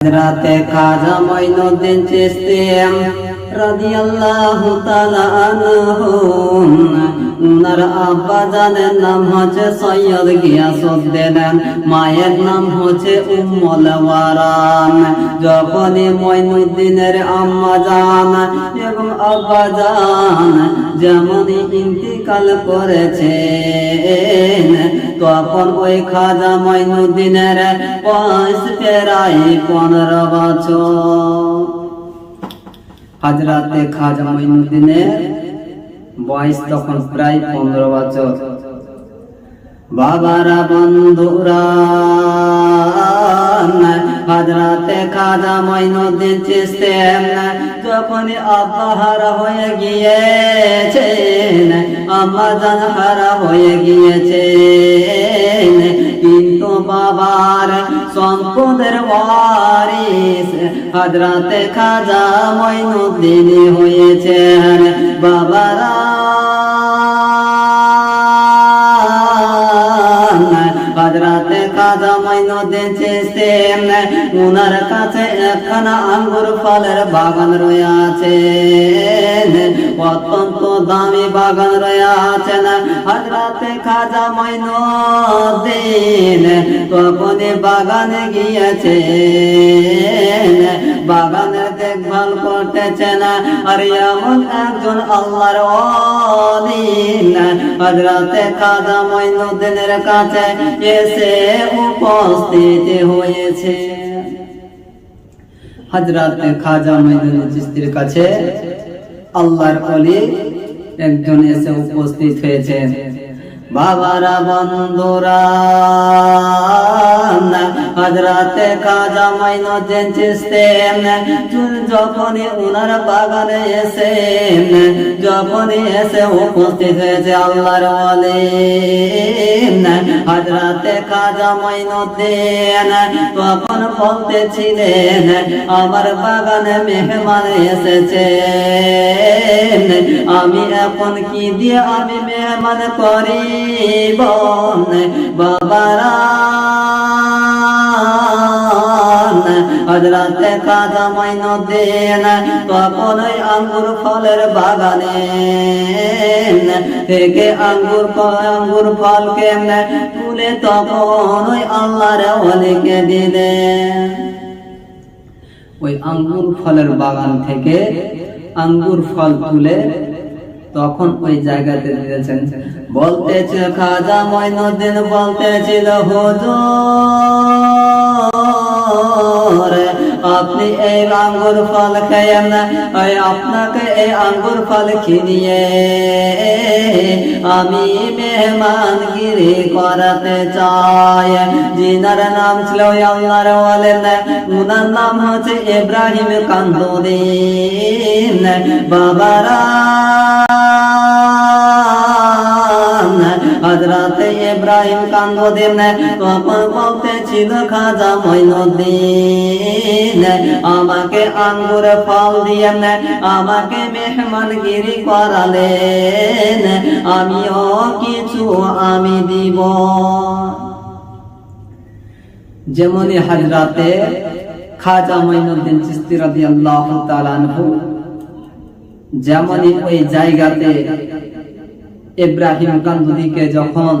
রাতে খাজা মঈনুদ্দিন চিশতি রাদিয়াল্লাহু তাআলা আনহু উনার আব্বা জানের নাম হচ্ছে সৈয়দ গিয়াসউদ্দিন, মায়ের নাম হচ্ছে উম্মুল ওয়ারান। যখনই মঈনুদ্দিনের আম্মা জান এবং আব্বা জান যেমনই ইন্তিকাল করেছেন তখন ওই খাজা মঈনুদ্দিনের বয়স প্রায় পনেরো বছর। হাজরাতে খাজা মঈনুদ্দিনের বয়স তখন প্রায় পনেরো বছর। বাবারা, বন্ধুরা হাজরাতে খাজা মঈনুদ্দিন চিস্তেন যখন আব্বা হারা হয়ে গিয়েছেন আম্মা জান হারা হয়ে গিয়েছেন। কিন্তু বাবার সম্পদের ওয়ারিস হাজরাতে খাজা মঈনুদ্দিন হয়েছেন। বাবারা হাজরাতে কাজা মঈনুদ্দিন চিশতি উনার কাছে একখানা আঙ্গুর ফলের বাগান রয়েছে। অত্যন্ত দামি বাগান রয়েছে। হাজরাতে খাজা মঈনুদ্দিন তখনই বাগানে গিয়েছে। বাগানের দেখভাল করতেছেন আর এমন একজন আল্লাহর অলিন হজরতে খাজা মঈনুদ্দিনের কাছে এসে উপস্থিত হয়েছে। হজরতে খাজা মঈনুদ্দিন চিস্তির কাছে আল্লাহর অলি একজন এসে উপস্থিত হয়েছেন বাবারা বন্ধুরা হাজরাতে কাজা মাইনুদ্দিন চিস্তেন যখনই উনার বাগানে এসেন যখনই এসে উপস্থিত হয়েছে আল্লাহর ওয়ালি হাজরাতে কাজা মাইনুদ্দিন তখন বলতেছিলেন, আমার বাগানে মেহমান এসেছে আমি এখন কি দিয়ে আমি মেহমান করিব বাবারা হজরতে কাজা মঈনুদ্দিন তখন ওই আঙ্গুর ফলের বাগানে। থেকে আঙ্গুর আঙ্গুর ফলকে তুলে তখন ওই আল্লাহর ওলিকে দিলেন ওই আঙ্গুর ফলের বাগান থেকে আঙ্গুর ফল তুলে তখন ওই জায়গাতে দিয়েছেন বলতেছে খাজা মঈনুদ্দিন বলতেছিল, হুজুর, আপনি এই আঙ্গুর ফল খেয়েন না। আপনাকে এই আঙ্গুর ফল খিনিয়ে আমি মেহমানগিরি করাতে চাই। জিনার নাম ছিল আল্লাহর ওয়ালেন উনার নাম হচ্ছে ইব্রাহিম কান্দুদ্দিন বাবারা হজরতে ইব্রাহিম কান্দুদ্দিন তখন বলতেছিল খাজা মঈনুদ্দিন আমাকে আঙ্গুর ফল দিয়ে আমাকে মেহমানগিরি করালেন। আমিও কিছু আমি দিব। যেমনই হাজরাতে খাজা মঈনুদ্দিন চিস্তি রাদিয়াল্লাহু তাআলা আনহু যেমনই ওই জায়গাতে ইব্রাহিম কান্দুদিকে যখন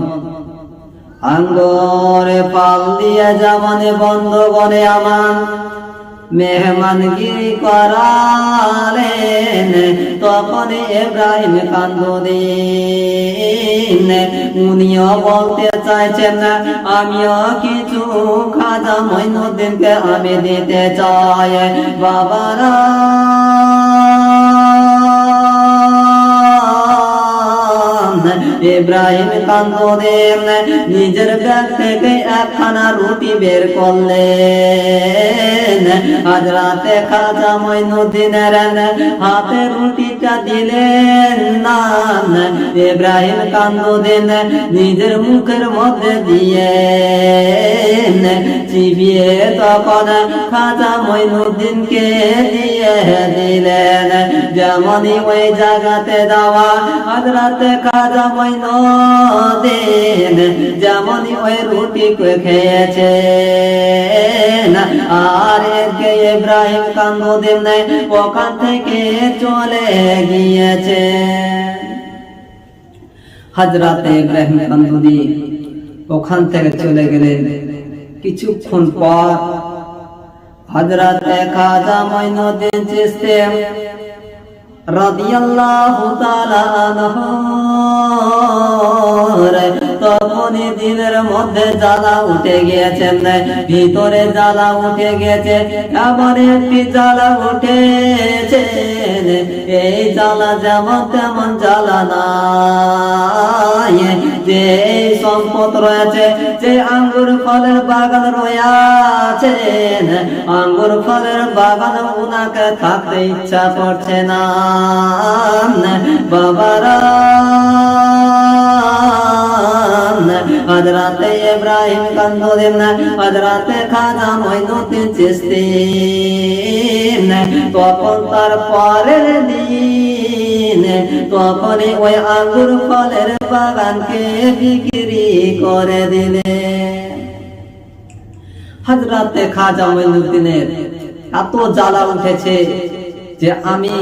আঙ্গরে পাল দিয়ে যেমনে বন্ধ করে আমার মেহমানগিরি করালেন, তখন ইব্রাহিম কান্দুদিন উনিও বলতে চাইছেন না আমিও কিছু খাজা মঈনুদ্দিনকে আমি দিতে চাই, বাবারা। ইব্রাহিম কান্দুদিন, নিজের ব্যাগ থেকে একখানা রুটি বের করলেন। আজ রাতে খাজা হাতে রুটিটা দিলেন না নিজের মুখের মধ্যে দিয়ে চিবিয়ে তখন খাজা মঈনুদ্দিনকে দিয়ে দিলেন। যেমনই ওই জায়গাতে দেওয়া হাজরাতে খাজা যেমনই ওই রুটি খেয়েছে আর ওখান থেকে চলে গিয়েছে হাজরাতে ইব্রাহিম কান্দুদি ওখান থেকে চলে গেলেন। কিছুক্ষণ পর হজরতে খাজা মঈনুদ্দিন চিশতি রাদিয়াল্লাহু তাআলা আনহু দিলের মধ্যে জ্বালা উঠে গিয়েছে ভিতরে জ্বালা উঠে গেছে আবার একটি জ্বালা উঠেছে এই জ্বালা যেমন তেমন জ্বালা নাই, যে সম্পদ রয়েছে, যে আঙ্গুর ফলের বাগান রয়েছে আঙ্গুর ফলের বাগান উনাকে থাকতে ইচ্ছা করছে না, বাবারা। হজরাতে ইব্রাহিম কান্দুদিন হজরাতে খাজা মঈনুদ্দিন চিশতি তখন তার পরের দিন তখনই ওই আঙ্গুর ফলের বাগানকে বিক্রি করে দিলেন হজরাতে খাজা মঈনুদ্দিনের এত জ্বালা উঠেছে যে আমি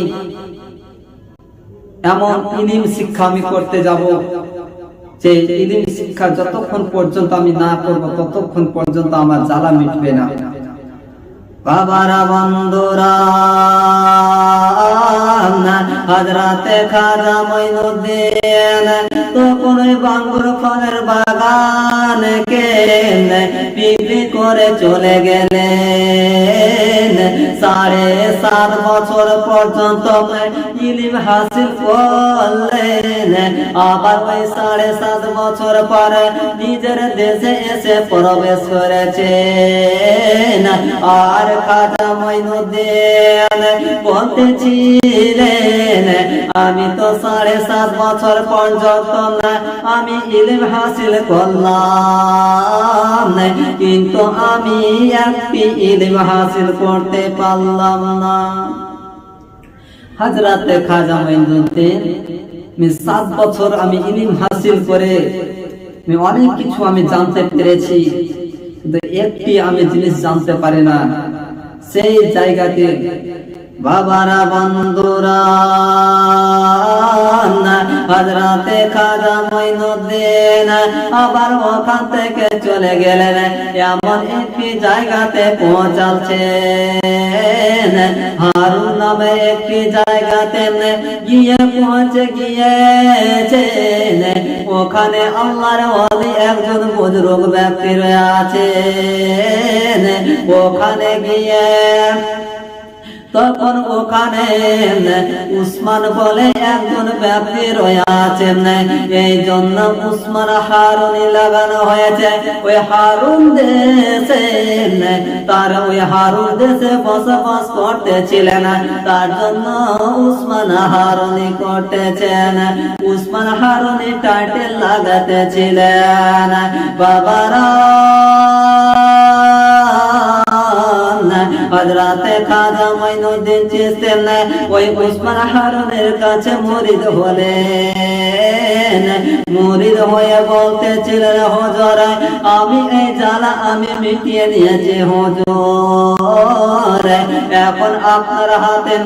এমন ইলিম শিক্ষা আমি করতে যাব যে ইলিম শিক্ষা যতক্ষণ পর্যন্ত আমি না করব, ততক্ষণ পর্যন্ত আমার জ্বালা মিটবে না। বাবারা, বন্ধুরা হাজরাতে খাজা মইনুদ্দিন তো কোন বাঙ্গুর ফলের বাগানকে বিক্রি করে চলে গেলেন। সাড়ে সাত বছর পর্যন্ত ইলিম হাসিল করলেন। আবার ওই সাড়ে সাত বছর পর নিজের দেশে এসে প্রবেশ করেছেন। আর খাজা মঈনুদ্দিন বলতেছিলেন আমি তো সাড়ে সাত বছর পর্যন্ত আমি ইলিম হাসিল করলাম। কিন্তু আমি একটি ঈদ হাসিল করতে পারলাম না। হাজরাতে খাজা মঈনুদ্দিন আমি সাত বছর আমি ইলিম হাসিল করে আমি অনেক কিছু আমি জানতে পেরেছি, কিন্তু একটি আমি জিনিস জানতে পারি না। সেই জায়গাতে বাবারা বন্ধুরা হাজরাতে খাজা মঈনুদ্দিন আবার ওখান থেকে চলে গেলেন। এমন একটি জায়গাতে পৌঁছাচ্ছেন। হারুন নামে একটি জায়গাতে গিয়ে পৌঁছে গিয়েছেন। ওখানে আল্লাহর ওয়ালি একজন বুজরুগ ব্যক্তি আছেন ওখানে গিয়ে তখন ওখানে উসমান বলে একজন ব্যক্তি রয়েছেন এই জন্য উসমান হারুনি লাগানো হয়েছে। ওই হারুন দেশে তার ওই হারুন দেশে বসবাস করতেছিলেন। তার জন্য উসমান হারুনি করতেছেন। উসমান হারুনি টাইটেল লাগাতেছিলেন। বাবারা হজরাতে খাজা মঈনুদ্দিন ওই উসমান হারুনের কাছে মুরিদ হলেন। মুরিদ হয়ে হজর, আমি এই জ্বালা আমি মিটিয়ে নিয়েছি, হজর। এখন আপনার হাতে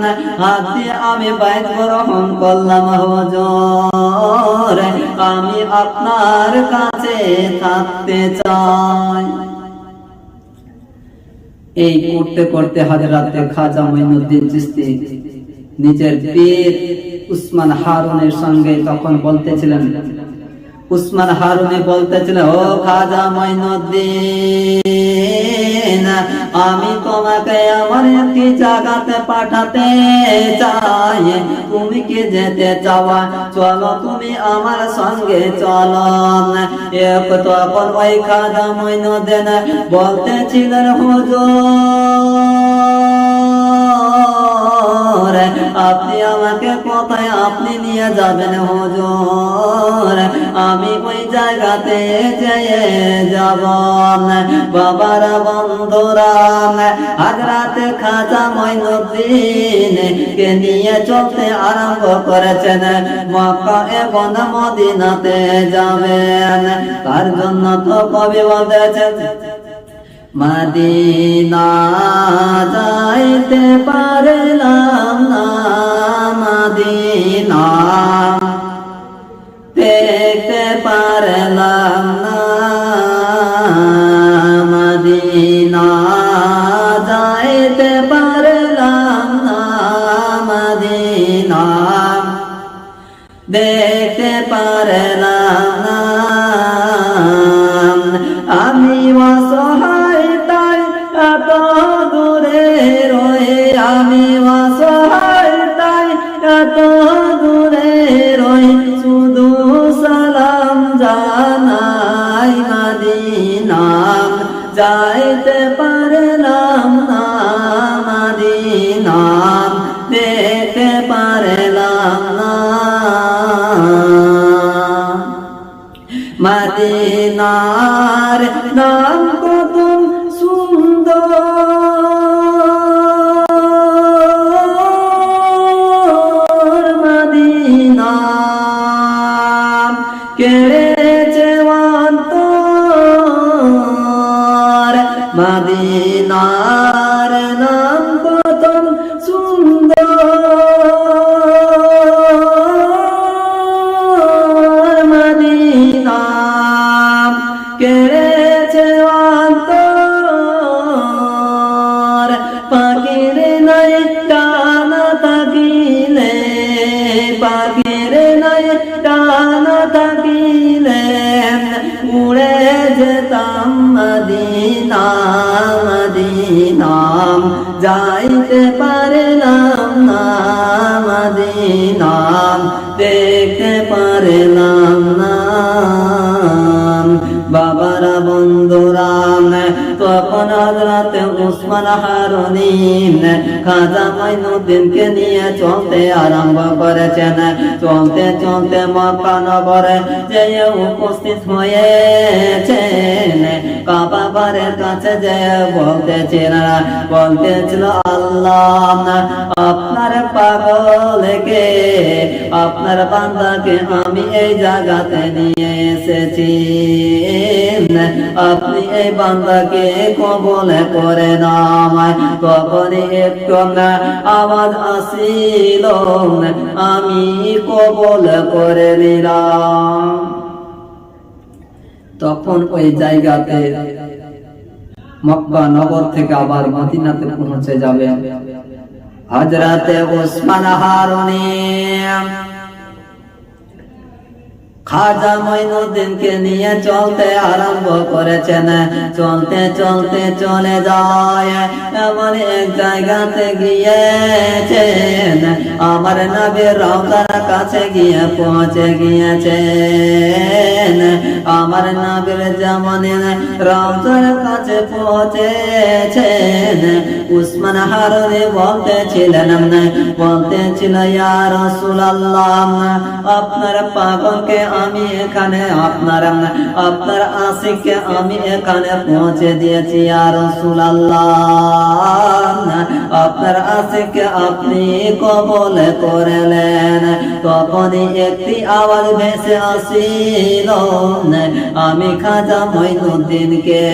হাত দিয়ে আমি বাইত গ্রহণ করলাম, হজর। আমি আপনার কাছে থাকতে চাই। এই করতে করতে হাজরাতে খাজা মঈনুদ্দিন চিস্তি নিজের পীর উসমান হারুনের সঙ্গে তখন বলতেছিলেন উসমান হারুনি বলতেছিলেন ও খাজা মঈনুদ্দিন আমি তোমাকে আমার একটি জায়গাতে পাঠাতে চাই। তুমি কি যেতে চাওয়া চলো, তুমি আমার সঙ্গে চলো। এক তখন ওই খাজা মঈনুদ্দিন বলতেছিলেন, হুজুর, আপনি আমাকে কোথায় আপনি নিয়ে যাবেন, হুজুর? আমি ওই জায়গাতে যেয়ে যাব। বাবারা বন্ধুরা, হাজরাতে খাজা মঈনুদ্দিন কে নিয়ে চলতে আরম্ভ করেছেন। মক্কা এবং মদিনাতে যাবেন। তার জন্য তো কবি বলতেছেন মদিনা যাইতে পারলাম না, মদিনা দেখতে পারলাম না মদিনা। মদিনার নাম যেতাম মদিনা মদিনাম যাইতে পারলাম না মদিনাম দেখতে পারলাম উসমান খাজা মাইনুদ্দিনকে নিয়ে চলতে আরম্ভ করেছেন। চলতে চলতে মক্কা নগরে উপস্থিত হয়েছেন। কাবাবারের কাছে যে বলতেছিল বলতেছিল, আল্লাহ, আপনার পাগলকে, আপনার বান্দাকে আমি এই জায়গাতে নিয়ে এসেছি। আপনি এই বান্দাকে কবলে করে নাম তখনই একটু আওয়াজ আসিল, আমি কবল করে নিলাম। তখন ওই জায়গাতে মক্কা নগর থেকে আবার মদিনাতে পৌঁছে যাবে। হজরতে ওসমান হারুনি। খাজা মইনুদ্দিনকে নিয়ে চলতে আরম্ভ করেছেন। চলতে চলতে চলে যায়। এমন এক জায়গাতে গিয়েছেন। আমার নবীর রওজার কাছে গিয়ে পৌঁছে গিয়েছেন। আমার নবীর যেমন রওজার কাছে পৌঁছেছেন। উসমান হারুনি বলতেছিলেন বলতেছিল ইয়া রাসূলুল্লাহ, আপনার পাগলকে আমি এখানে, আপনার আপনার আশিককে আমি এখানে পৌঁছে দিয়েছি আর আপনার আশিককে আপনি কবল করলেন। তখনই একটি আওয়াজ ভেসে আসিল, আমি খাজা মঈনুদ্দিনকে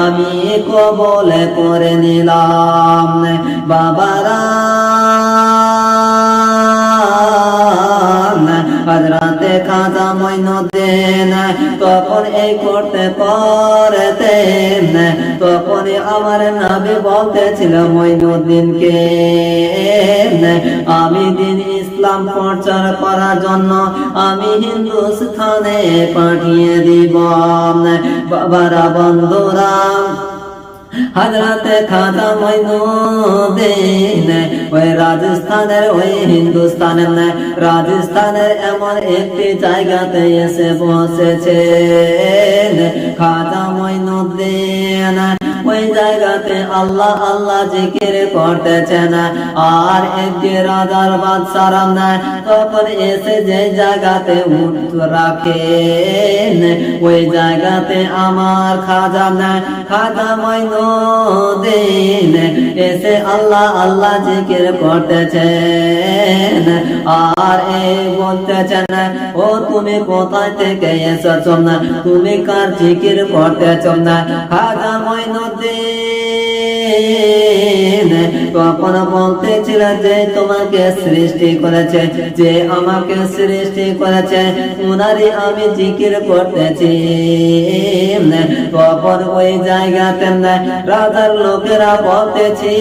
আমি কবল করে নিলাম। বাবারা হজরতে খাজা মঈনুদ্দিন তখন এই করতে পারতেন। তখন আমার নবী বলতেছিল মঈনুদ্দিনকে আমি দিন ইসলাম প্রচার করার জন্য আমি হিন্দুস্থানে পাঠিয়ে দিব। বাবারা, বন্ধুরা হজরতে খাজা মঈনুদ্দিন ওই রাজস্থানের ওই হিন্দুস্তানের রাজস্থানের এমন একটি জায়গাতে এসে বসেছেন খাজা মঈনুদ্দিন ওই জায়গাতে আল্লাহ আল্লাহ জিকির করতেছেন আর একটি রাজার বাদশারা না তখন এসে যে জায়গাতে উঠ রাখেন, ওই জায়গাতে আমার খাজা না খাজা মঈনুদ্দিন এসে আল্লাহ আল্লাহ জিকির করতেছেন। আর এই বলতেছেন ও তুমি কোথায় থেকে এসেছ না? তুমি কার জিকির করতেছ না? খাজা মঈনুদ্দিন বলতেছিল যে তোমাকে সৃষ্টি করেছে, যে আমাকে সৃষ্টি করেছে। আমি জিকির করতেছি। তখন ওই জায়গাতে রাজার লোকেরা বলতেছি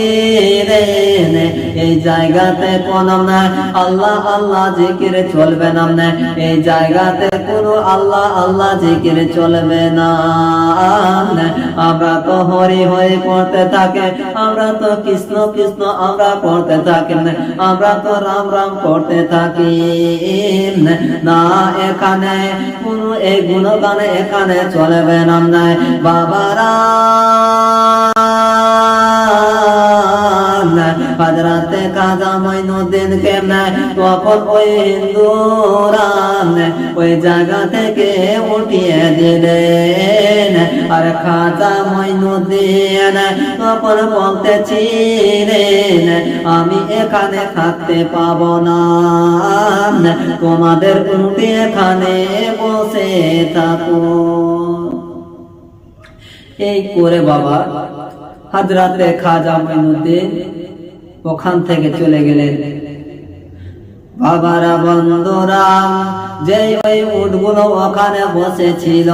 এই জায়গাতে কোন আল্লাহ আল্লাহ জিকির চলবে না এই জায়গাতে কোন আল্লাহ আল্লাহ জিকির চলবে না আমরা তো হরি হরি করতে থাকে, আমরা তো কৃষ্ণ কৃষ্ণ, আমরা করতে থাকি আমরা তো রাম রাম করতে থাকি না, এখানে কোন এই গুণগান এখানে চলবে না বাবারা! হাজরাতে কাজা মঈনুদ্দিন কে তখন ওই ওই জায়গা থেকে উঠিয়ে দিলেন। আর খাজা তখন বলতেছিলেন, আমি এখানে থাকতে পাবো না। তোমাদের উঠে এখানে বসে থাকো। এই করে বাবা হাজরাতে খাজা মঈনুদ্দিন ওখান থেকে চলে গেলেন। বাবারা বন্ধুরা যে ওই উটগুলো ওখানে বসেছিল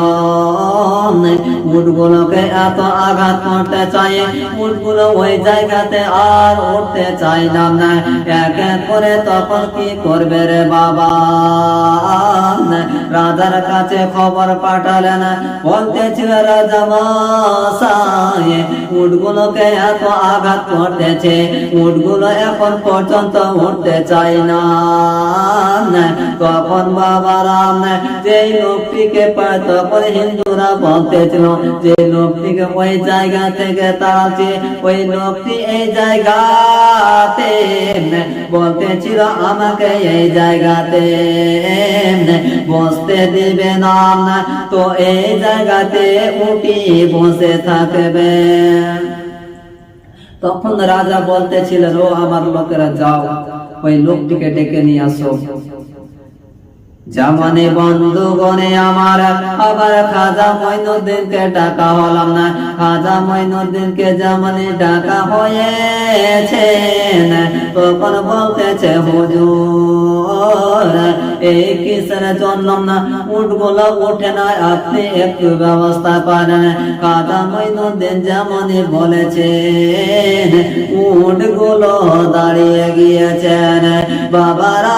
উটগুলোকে এত আঘাত করতে চায়, উটগুলো ওই জায়গাতে আর উঠতে চাই না। এক এক করে তখন কি করবে রে বাবা? রাজার কাছে খবর পাঠালেন বলতেছিল রাজা মশাই উটগুলোকে এত আঘাত করতেছে, উটগুলো এখন পর্যন্ত উঠতে চাই না। তখন বাবা রাম, যে লোকটিকে পায় তখন হিন্দুরা বলতেছিল, যে লোকটিকে ওই জায়গা থেকে তাড়াচ্ছে ওই লোকটি এই জায়গাতে বলতেছিল, আমাকে এই জায়গাতে বসতে দিবে না, তো এই জায়গাতে উঠি বসে থাকবে। তখন রাজা বলতেছিলেন, ও আমার লোকেরা, যাও। ওই লোকটিকে ডেকে নিয়ে আসো জামানে বন্ধুগণে আমার, আবার খাজা মঈনুদ্দিনকে ডাকা হলাম না। খাজা মঈনুদ্দিনকে জামানে ডাকা হয়েছে তখন বলতেছে, হুজুর, এই কিসের না? উঠে না, আপনি একটু ব্যবস্থা করেন খাজা বলেছেন উঠগুলো দাঁড়িয়ে গিয়েছেন বাবারা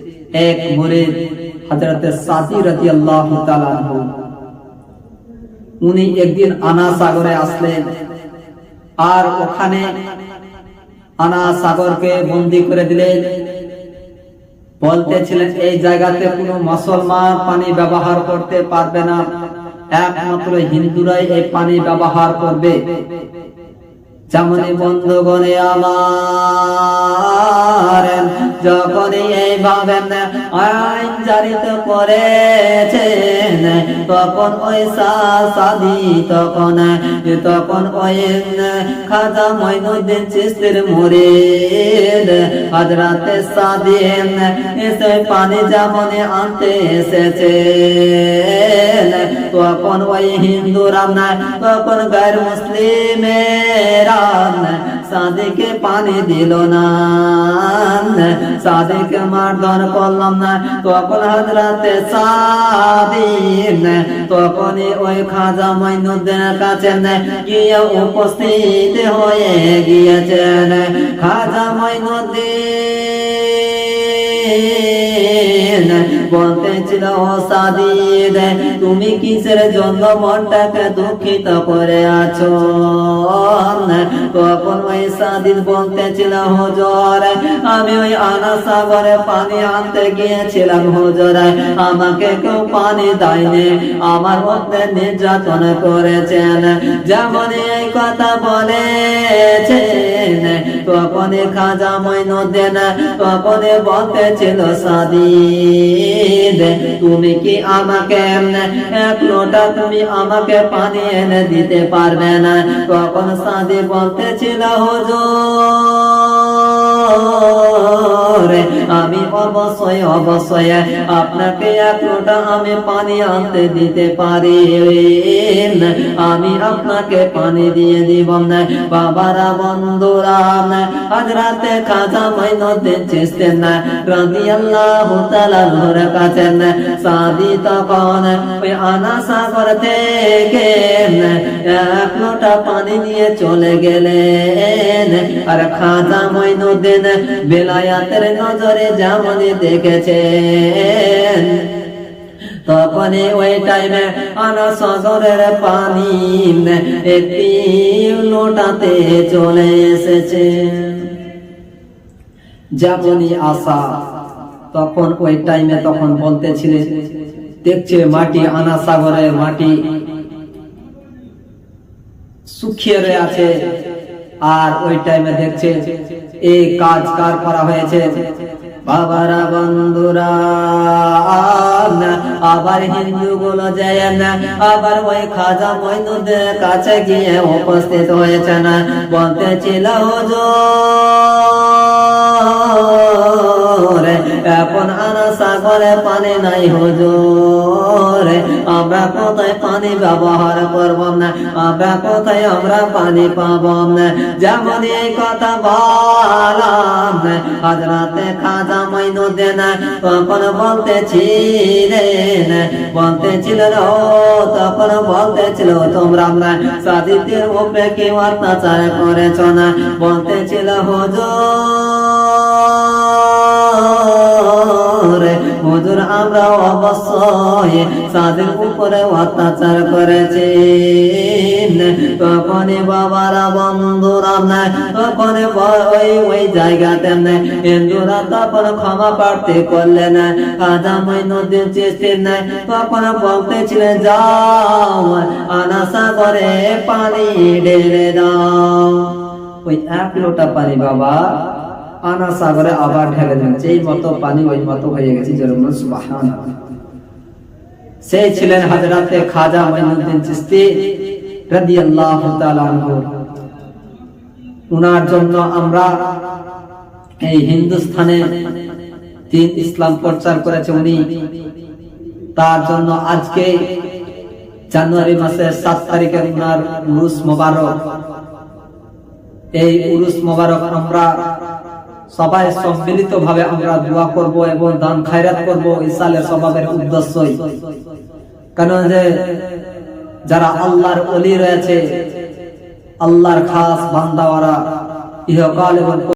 এক মুরিদ হযরতে সাদি তাআলা আনহু। উনি একদিন আনা সাগরে আসলেন। আর ওখানে আনা সাগরকে বন্দি করে দিলেন। বলতেছিলেন, এই জায়গাতে কোনো মুসলমান পানি ব্যবহার করতে পারবে না। একমাত্র হিন্দুরাই এই পানি ব্যবহার করবে। যেমনই বন্ধুগণে আমার যখন এইভাবে আইন জারিত করেছেন তখন ওই সাদি তখন তখন ওই খাজা মঈনুদ্দিন চিস্তির মুরিদ হযরতে সাদিন এসে পানি যেমন আনতে এসেছে তখন ওই হিন্দুরা তখন গায়ের মুসলিমেরা সাদিকে পানি দিল না। সাদেকে মারধর করলাম না। তখন হাজরাতে সাদিন, তখনই ওই খাজা মঈনুদ্দিনের কাছে গিয়ে উপস্থিত হয়ে গিয়েছেন। খাজা মঈনুদ্দিন বলতেছিল সাদিদ তুমি কিসের জন্য মনটাকে দুঃখিত করে আছো? তখন ওই সাদিদ বলতেছিল হুজুর, আমি ওই আনা সাগরে পানি আনতে গিয়েছিলাম, হুজুর। আমাকে কেউ পানি দেয়নি, আমার মধ্যে নির্যাতন করেছেন। যেমন এই কথা বলেছেন তখন খাজা মইনুদ্দিন তখন বলতেছিল সাদিদ, তুমি কি আমাকে এক লোটা তুমি আমাকে পানি এনে দিতে পারবে না? তখন সাদি বলতেছিল হুজুর আমি অবশ্যই অবশ্যই। আপনাকে এক লোটা আমি পানি আনতে দিতে পারি। আমি আপনাকে পানি দিয়ে দিব। না বাবারা, বন্ধুরা হাজরাতে খাজা মাইনুদ্দিন চিস্তেন না রাদিয়াল্লাহু তাআলার কাছে সাদি তখন ওই আনা সাগর থেকে এক লোটা পানি নিয়ে চলে গেলেন। আর খাজা মাইনুদ্দিন বেলায়াতের নজরে যেমন দেখেছেন তখন ওই টাইমে আনা সাগরের পানি একটি লোটাতে চলে এসেছে। যেমনই আশা, তখন ওই টাইমে তখন বলতেছিলেন, দেখছে মাটি আনা সাগরের মাটি শুকিয়ে আছে আর ওই টাইমে দেখছে এই কাজ কার করা হয়েছে? বাবারা বন্ধুরা, আবার হিন্দু গুলো যায় না আবার ওই খাজা মইনুদের কাছে গিয়ে উপস্থিত হয়েছে না বলতেছিল হুজুর এখন আনা সাগরে পানি নাই হুজুর। আমরা কোথায় পানি ব্যবহার করব না? আমরা কোথায় আমরা পানি পাব না? যেমন এই কথা বলাম হাজরাতে খাজা মাইনুদ্দিন তখন বলতেছিলেন বলতেছিলেন, ও, তখন বলতেছিল, তোমরা আমরা সাদিতের উপরে কেউ অত্যাচার করেছ না? বলতেছিল, হুজুর হুজুর আমরা অবশ্যই সাদের উপরে অত্যাচার করেছি বাবারা বন্ধুরা ওই ওই জায়গাতে হিন্দুরা তখন ক্ষমা প্রার্থী করলেন, খাজা মইনুদ্দিন চিস্তির না তখন বলতেছিলেন, যাও আনা সাগরে পানি ঢেলে দাও। ওই এক লোটা পানি বাবা আনা সাগরে আবার ঢেলে দেন। যেই মতো পানি ওই মতো হয়ে গেছে যেরকম সুবহান সেই ছিলেন হাজরাতে খাজা মঈনুদ্দিন চিশতি রাদিয়াল্লাহু তাআলা আনহু। উনার জন্য আমরা এই হিন্দুস্থানে তিন ইসলাম প্রচার করেছে উনি। তার জন্য আজকে জানুয়ারি মাসের সাত তারিখে উনার উরুস মোবারক। এই উরুস মোবারক আমরা সবাই সম্মিলিত ভাবে আমরা দোয়া করব এবং দান খায়রাত করব ইসালের স্বভাবের উদ্দেশ্যই। কেন যে যারা আল্লাহর অলি রয়েছে, আল্লাহর খাস বান্দাওয়ারা ইহকাল এবং